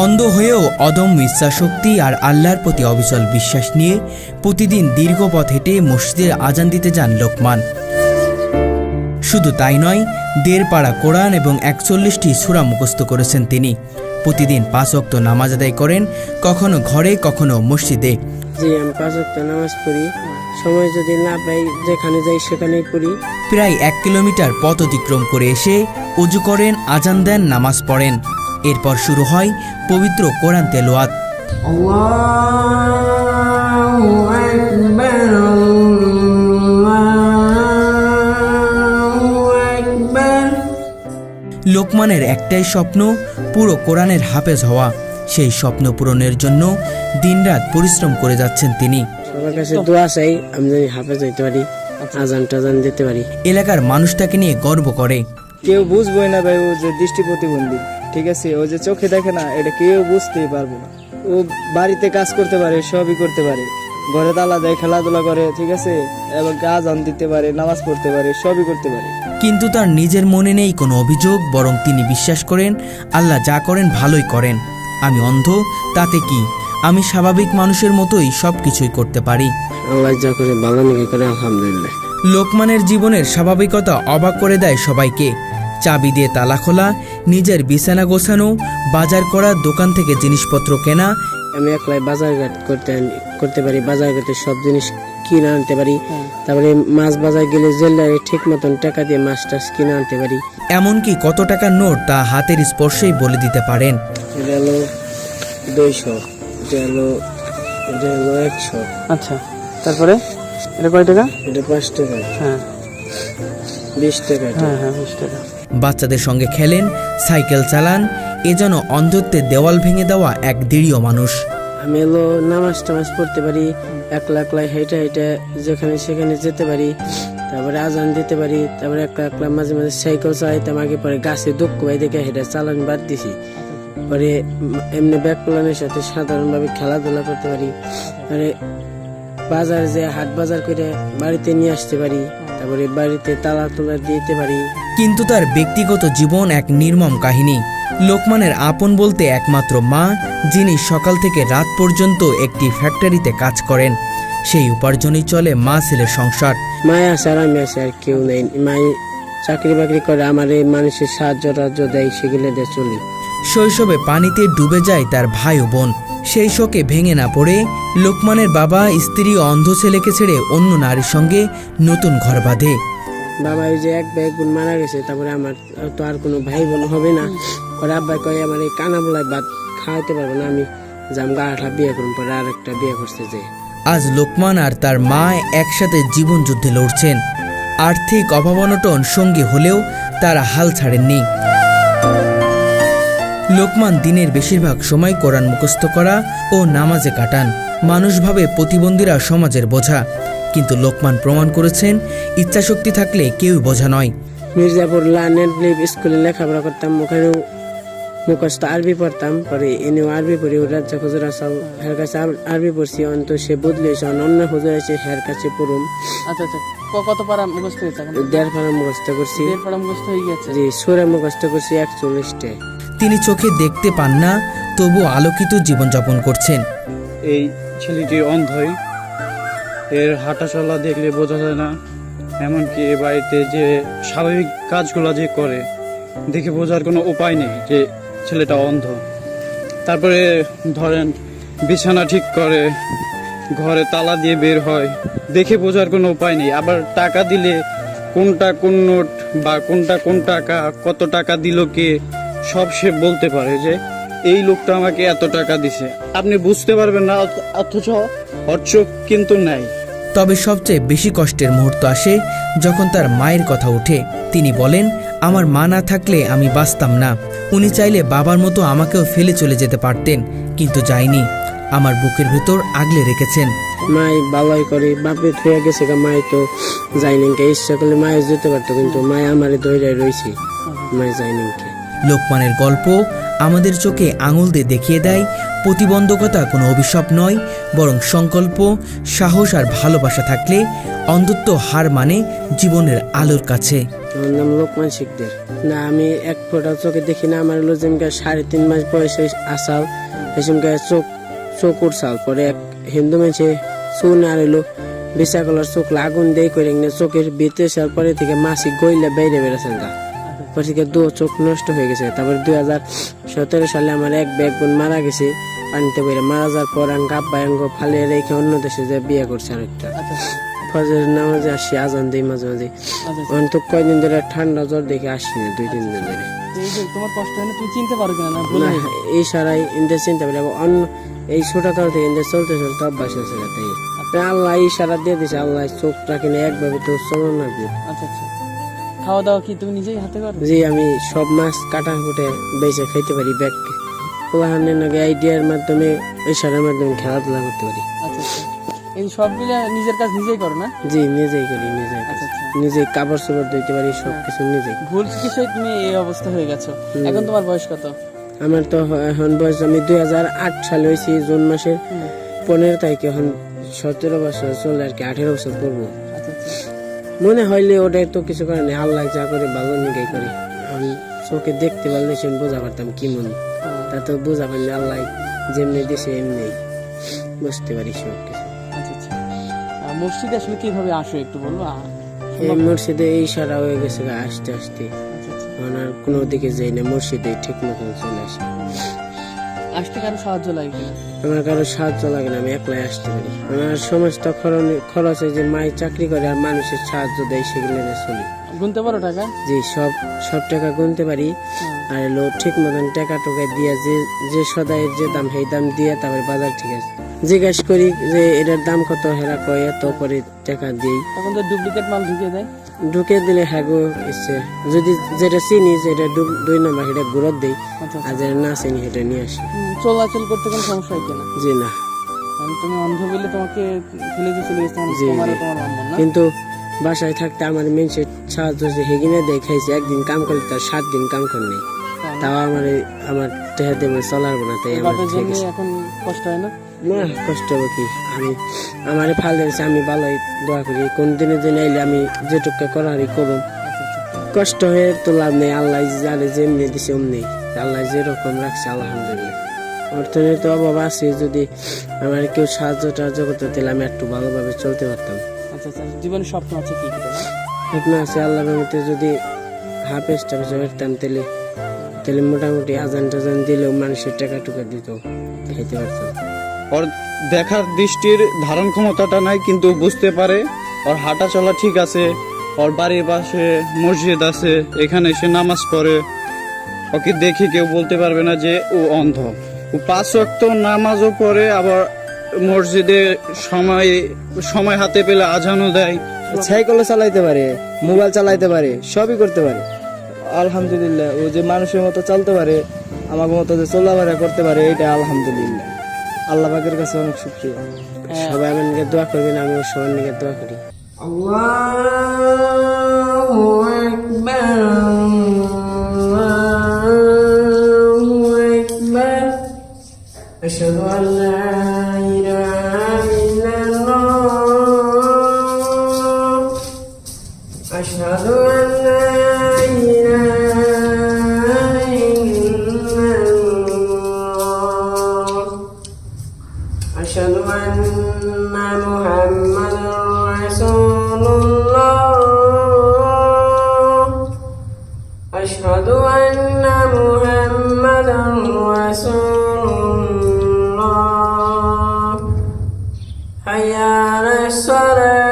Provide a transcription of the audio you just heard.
অন্ধ হয়েও অদম্য ইচ্ছাশক্তি আর আল্লাহর প্রতি অবিচল বিশ্বাস নিয়ে প্রতিদিন দীর্ঘ পথ হেঁটে মসজিদে আজান দিতে যান লোকমান। শুধু তাই নয় দেড় পাড়া কোরআন এবং একচল্লিশটি সুরা মুখস্থ করেছেন তিনি। প্রতিদিন পাঁচ অক্ত নামাজ আদায় করেন কখনো ঘরে কখনো মসজিদে। জি আমি পাঁচ ওয়াক্ত নামাজ পড়ি। সময় যদি না পাই যেখানে যাই সেখানেই পড়ি। প্রায় এক কিলোমিটার পথ অতিক্রম করে এসে উজু করেন আজান দেন নামাজ পড়েন। এরপর শুরু হয় পবিত্র কোরআন তেলোয়াত। লোকমানের একটাই স্বপ্ন পুরো কোরআনের হাফেজ হওয়া। সেই স্বপ্ন পূরণের জন্য দিনরাত পরিশ্রম করে যাচ্ছেন তিনি। সবার কাছে দোয়া চাই আমি জানি হাফেজ হইতে পারি আজান টাজান দিতে পারি। এলাকার মানুষটাকে নিয়ে গর্ব করে। কেউ বুঝবোই না ভাই ও যে দৃষ্টি প্রতিবন্ধী ঠিক আছে ও যে চোখে দেখে না এটা কেউ বুঝতেই পারব না। ও বাড়িতে কাজ করতে পারে সবই করতে পারে। ঘরে তালা দেয় খেলাধুলা করে ঠিক আছে? এবং আজান দিতে পারে নামাজ পড়তে পারে সবই করতে পারে। কিন্তু তার নিজের মনে নেই কোনো অভিযোগ বরং তিনি বিশ্বাস করেন আল্লাহ যা করেন ভালোই করেন। আমি অন্ধ তাতে কি? আমি স্বাভাবিক মানুষের মতোই সব কিছুই করতে পারি। আল্লাহ যা করে ভালো নাকি করে আলহামদুলিল্লাহ। লোকমানের জীবনের স্বাভাবিকতা অবাক করে দেয় সবাইকে। চাবি দিয়ে তালা খোলা নিজের বিছানা গোছানো বাজার করা দোকান থেকে জিনিসপত্র কেনা। আমি একলাই বাজার ঘাট করতে করতে পারি বাজার ঘাটে সব জিনিস কিনে আনতে পারি। তারপরে মাছ বাজার গেলে জেলারে ঠিক মতন টাকা দিয়ে মাছ টাছ কিনে আনতে পারি। এমনকি কত টাকার নোট তা হাতের স্পর্শেই বলে দিতে পারেন। এটা হলো দুইশো এটা হলো এটা হলো একশো। আচ্ছা তারপরে? এটা কয় টাকা? এটা পাঁচ টাকা। হ্যাঁ। বিশ টাকা হ্যাঁ হ্যাঁ বিশ টাকা। বাচ্চাদের সঙ্গে খেলেন, সাইকেল চালান, এ যেন অন্ধত্বের দেওয়াল ভেঙে দেওয়া এক দৃঢ় মানুষ। আমি হলো নামাজ টামাজ পড়তে পারি, একলা একলা হেঁটে হেঁটে যেখানে সেখানে যেতে পারি, তারপরে আজান দিতে পারি, তারপরে একলা একলা মাঝে মাঝে সাইকেল চালাইতাম আগে পরে গাছে দুঃখ পাই দেখে হেঁটে চালান বাদ দিছি। পরে এমনি ব্যাগ প্লানের সাথে সাধারণভাবে খেলাধুলা করতে পারি, পরে বাজার যে হাট বাজার করে বাড়িতে নিয়ে আসতে পারি বাড়িতে তালা তোলা দিতে পারি। কিন্তু তার ব্যক্তিগত জীবন এক নির্মম কাহিনী। লোকমানের আপন বলতে একমাত্র মা যিনি সকাল থেকে রাত পর্যন্ত একটি ফ্যাক্টরিতে কাজ করেন। সেই উপার্জনই চলে মা ছেলের সংসার। মায়া আছে আর আমি আছে আর কেউ নেই। মাই চাকরি বাকরি করে আমার এই মানুষের সাহায্য টাহায্য দেয় সেগুলো দিয়ে চলি। শৈশবে পানিতে ডুবে যায় তার ভাই ও বোন। সেই শোকে ভেঙে না পড়ে লোকমানের বাবা স্ত্রী অন্ধ ছেলেকে ছেড়ে অন্য নারীর সঙ্গে নতুন ঘর বাঁধে। বাবা ওই যে এক ভাই বোন মারা গেছে তারপরে আমার তো আর কোনো ভাই বোন হবে না। পরে আব্বাই কয় আমার এই কানা বলায় ভাত খাওয়াইতে পারব না আমি জাম গাঠা বিয়ে করুন পরে আর একটা বিয়ে করতে যাই আজ লোকমান আর তার মা একসাথে জীবন যুদ্ধে লড়ছেন। আর্থিক অভাবনটন সঙ্গী হলেও তারা হাল ছাড়েননি। লোকমান দিনের বেশিরভাগ সময় কোরআন মুখস্থ করা ও নামাজে কাটান। মানুষভাবে প্রতিবন্ধীরা সমাজের বোঝা। কিন্তু লোকমান প্রমাণ করেছেন ইচ্ছাশক্তি থাকলে কেউ বোঝা নয়। মির্জাপুর ব্লিপ স্কুলে লেখাপড়া করতাম ওখানেও মুখস্থ আরবি পড়তাম পরে এনেও আরবি পড়ি ওরা রাজ্য হুজুর সব হের কাছে আর- আরবি পড়ছি অন্ত সে বদলেছে অন্য হুজুর আছে হের কাছে পড়ুম। আচ্ছা আচ্ছা কত পারা মুখস্থ হয়েছে দেড় পাড়া মুখস্থ করছি। দেড় পারা মুখস্থ হয়ে গেছে? জি সুরে মুখস্থ করছি একচল্লিশটা। তিনি চোখে দেখতে পান না, তবু আলোকিত জীবনযাপন করছেন। এই ছেলেটি অন্ধই। এর হাঁটা চলা দেখলে বোঝা যায় না, এমনকি এ বাড়িতে যে স্বাভাবিক কাজগুলো যে করে, দেখে বোঝার কোনো উপায় নেই যে ছেলেটা অন্ধ। তারপরে ধরেন, বিছানা ঠিক করে, ঘরে তালা দিয়ে বের হয়, দেখে বোঝার কোনো উপায় নেই। আবার টাকা দিলে কোনটা কোন নোট বা কোনটা কোন টাকা, কত টাকা দিল কে সব সে বলতে পারে যে এই লোকটা আমাকে এত টাকা দিছে। আপনি বুঝতে পারবেন না অথচ ওর চোখ কিন্তু নাই। তবে সবচেয়ে বেশি কষ্টের মুহূর্ত আসে যখন তার মায়ের কথা ওঠে। তিনি বলেন আমার মা না থাকলে আমি বাঁচতাম না। উনি চাইলে বাবার মতো আমাকেও ফেলে চলে যেতে পারতেন কিন্তু যায়নি। আমার বুকের ভেতর আগলে রেখেছেন। মাই ভালোই করে বাপে থুয়ে গেছে গা মাই তো যায়নি কে ইচ্ছা করলে মায়ে যেতে পারতো কিন্তু মায় আমারে ধরে রয়েছে মায় যায়নি কে লোকমানের গল্প আমাদের চোখে আঙুল দিয়ে দেখিয়ে দেয়, প্রতিবন্ধকতা কোনো অভিশাপ নয়, বরং সংকল্প, সাহস আর ভালোবাসা থাকলে অন্ধত্ব হার মানে জীবনের আলোর কাছে। আমার নাম লোকমান শিকদের। না, আমি এক ফোঁটা চোখে দেখি না, আমার হলো যেমন সাড়ে তিন মাস বয়সে আসাল এসমকে চোখ চোখ উঠছাল পরে এক হিন্দু মানুষে চুন আর এলো বিশা কলার চোখ আগুন দেই করে না চোখের ভিতরে পরে থেকে মাসি গইলে বাইরে বেড়েছেন গা। পরে দু চোখ নষ্ট হয়ে গেছে। তারপর দুই হাজার সতেরো সালে আমার এক ব্যাগ বোন মারা গেছে। পানিতে বেড়ে মারা যাওয়ার পর আমি গাব্বা অঙ্গ ফালিয়ে রেখে অন্য দেশে যে বিয়ে করছে আরেকটা। আচ্ছা। আচ্ছা ফজরের নামাজে আসি আজান দিই মাঝে মাঝে। আচ্ছা। এখন তো কয়দিন ধরে ঠান্ডা জ্বর দেখে আসি না দুই তিন দিন ধরে। এই যে তোমার কষ্ট হয় না তুমি চিনতে পারো কিনা না ভুলে না গেছো? এই সারাই ইন্দের চিন্তা পারি অন্য এই ছোট কাল থেকে ইন্দের চলতে চলতে অভ্যাস আছে তাই। আল্লাহ এই সারা দিয়ে দিছে আল্লাহ চোখ রাখি না একভাবে তো চলন লাগবে আচ্ছা আচ্ছা। খাওয়া দাওয়া কি তুমি নিজেই হাতে করো? যে আমি সব মাছ কাটা কুটে বেঁচে খাইতে পারি ব্যাগ ওখানে নাকি আইডিয়ার মাধ্যমে মাধ্যমে খেলাধুলা করতে পারি। আচ্ছা আচ্ছা। এই সবগুলো নিজের কাজ নিজেই করো না? জি নিজেই করি নিজেই আচ্ছা কাপড় চোপড় ধুইতে পারি সব কিছু নিজেই। ভুল চিকিৎসায় তুমি এই অবস্থা হয়ে গেছো। এখন তোমার বয়স কত? আমার তো এখন বয়স আমি দুই হাজার আট সালে হয়েছি জুন মাসের পনেরো তারিখে এখন সতেরো বছর চলে আর কি আঠেরো বছর পড়ব মনে হইলে ওটাই তো কিছু করে না আল্লাহ যা করে ভালো নিগাই করে। আমি চোখে দেখতে পারলে সে বোঝা পারতাম কি মন। তা তো বোঝা পারলে আল্লাহ যেমনি দিছে এমনি। বুঝতে পারি সব কিছু আচ্ছা। আচ্ছা মসজিদে আসলে কীভাবে আসো একটু বলব এই মসজিদে এই সারা হয়ে গেছে আস্তে আস্তে। আর কোনো দিকে যাই না মসজিদে ঠিক মতন চলে আসি। আসতে কারও সাহায্য লাগে কিনা? আমার কারও সাহায্য লাগে না, আমি একলাই আসতে পারি। আমার সমস্ত খরচ- খরচে যে মায়ের চাকরি করে আর মানুষের সাহায্য দেয়, সেগুলো চলি। গুনতে পারো টাকা? যে সব সব টাকা গুনতে পারি। আর লো ঠিক মতন টাকা টোকা দিয়ে যে যে সদাইয়ের যে দাম সেই দাম দিয়ে তারপরে বাজার ঠিক আছে। জিজ্ঞেস করি যে এটার দাম কত? হেরা কয় এত করে টাকা দিই। তখন তো ডুপ্লিকেট মাল ঢুকিয়ে দেয়। ঢুকে দিলে হ্যাঁ গো ইচ্ছে। যদি যেটা চিনি যেটা দুই নম্বর সেটা গুরত দিই। আচ্ছা আর আচ্ছা যেটা না চিনি সেটা নিয়ে আসি। চলাচল করতে কোনো সমস্যা হয় কিনা? জি না। তুমি অন্ধ বলে তোমাকে ফেলে দিয়ে চলে জি, জি। কিন্তু বাসায় থাকতে আমার মেনসের সাহায্য হেগিনে দেখাইছে একদিন কাম করলে তার সাত দিন কাম করে নেই। তাই না? তাও আমার আমার টেহা দেবে চলার না তাই আমার। এখন কষ্ট হয় না? না কষ্ট হবে কি? আমি আমারে ফাল দিয়েছে আমি ভালোই দোয়া করি। কোন দিনে দিন আইলে আমি যেটুকু করারই আচ্ছা কষ্ট হয়ে তো লাভ নেই আল্লাহ জানে যেমনি দিছে অমনি। আল্লাহ যেরকম রাখছে আলহামদুলিল্লাহ। অর্থনীতি অভাব আছে যদি আমার কেউ সাহায্য টাহায্য করতে দিলে আমি একটু ভালোভাবে চলতে পারতাম। আচ্ছা আচ্ছা জীবনের স্বপ্ন আছে কি কি স্বপ্ন আছে আল্লাহ রহমতে যদি হাফেজ টাফেজ করতাম তাহলে তাহলে মোটামুটি আজান টাজান দিলেও মানুষের টাকা টুকা দিত খাইতে পারতাম ওর দেখার দৃষ্টির ধারণ ক্ষমতাটা নাই কিন্তু বুঝতে পারে ওর হাঁটা চলা ঠিক আছে ওর বাড়ির পাশে মসজিদ আছে এখানে এসে নামাজ পড়ে। ওকে দেখে কেউ বলতে পারবে না যে ও অন্ধ। ও পাঁচ ওয়াক্ত নামাজও পড়ে আবার মসজিদে সময় সময় হাতে পেলে আজানও দেয়। সাইকেলও চালাইতে পারে মোবাইল চালাইতে পারে সবই করতে পারে। আলহামদুলিল্লাহ ও যে মানুষের মতো চলতে পারে আমাকে মতো যে চলাফেরা করতে পারে এটা আলহামদুলিল্লাহ। আল্লাহ পাকের কাছে অনেক সুখী হ্যাঁ। সবাই আমি নিজের দোয়া করবেন আমি সবার নিজের দোয়া করি। আল্লাহ। على